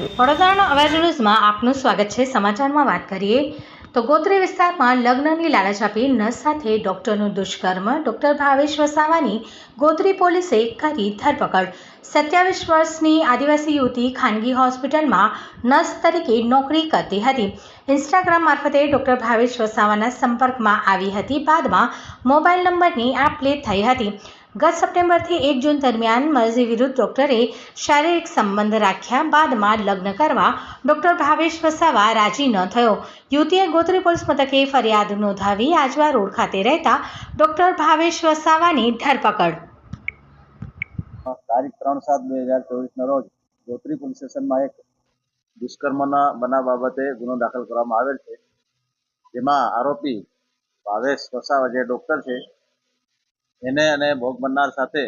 વડોદરાનો અવાજ ન્યૂઝમાં આપનું સ્વાગત છે. સમાચારમાં વાત કરીએ તો ગોત્રી વિસ્તારમાં લગ્નની લાલચ આપી નર્સ સાથે ડોક્ટરનું દુષ્કર્મ. ડોક્ટર ભાવેશ વસાવાની ગોત્રી પોલીસે કરી ધરપકડ. સત્યાવીસ વર્ષની આદિવાસી યુવતી ખાનગી હોસ્પિટલમાં નર્સ તરીકે નોકરી કરતી હતી. ઇન્સ્ટાગ્રામ મારફતે ડોક્ટર ભાવેશ વસાવાના સંપર્કમાં આવી હતી. બાદમાં મોબાઈલ નંબરની આપ લે થઈ હતી. ગત સપ્ટેમ્બરથી એક જૂન દરમિયાન મરજી વિરુદ્ધ ડોક્ટરે શારીરિક સંબંધ રાખ્યા બાદમાં લગ્ન કરવા ડોક્ટર ભાવેશ વસાવા રાજી ન થયો. યુવતીએ ગોત્રી પોલીસ મથકે ફરિયાદ નોંધાવી આજવા રોડ ખાતે રહેતા ડોક્ટર ભાવેશ વસાવાની ધરપકડ. તારીખ ત્રણ સાત બે હજાર ચોવીસના રોજ ગોત્રી પોલીસ સ્ટેશનમાં એક દુષ્કર્મના બનાવ બાબતે ગુનો દાખલ કરવામાં આવેલ છે. જેમાં આરોપી ભાવેશ વસાવા જે ડોક્ટર છે એને અને ભોગ બનનાર સાથે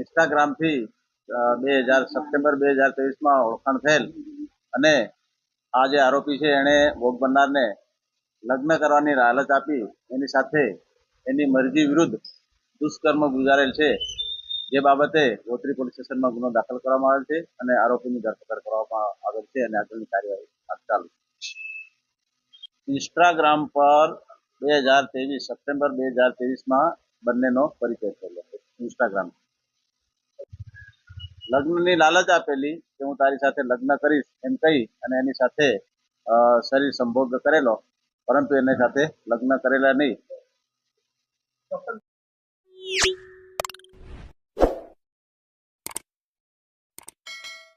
ઇન્સ્ટાગ્રામથી બે હજાર સપ્ટેમ્બર બે હજાર ત્રેવીસમાં ઓળખાણ થયેલ. અને આ જે આરોપી છે, એણે ભોગ બનનારને લગ્ન કરવાની લાલચ આપી. એની સાથે એની મરજી વિરુદ્ધ દુષ્કર્મ ગુજારેલ છે. જે બાબતે ગોત્રી પોલીસ સ્ટેશનમાં ગુનો દાખલ કરવામાં આવેલ છે અને આરોપીની ધરપકડ કરવામાં આવેલ છે અને આગળની કાર્યવાહી ચાલુ ઇન્સ્ટાગ્રામ પર બે હજાર ત્રેવીસ, સપ્ટેમ્બર બે હજાર ત્રેવીસમાં બંનેનો પરિચય થયેલો ઇન્સ્ટાગ્રામ લગ્નની લાલચ આપેલી કે હું તારી સાથે લગ્ન કરીશ એમ કહી અને એની સાથે શરીર સંભોગ કરેલો, પરંતુ એની સાથે લગ્ન કરેલા નહીં.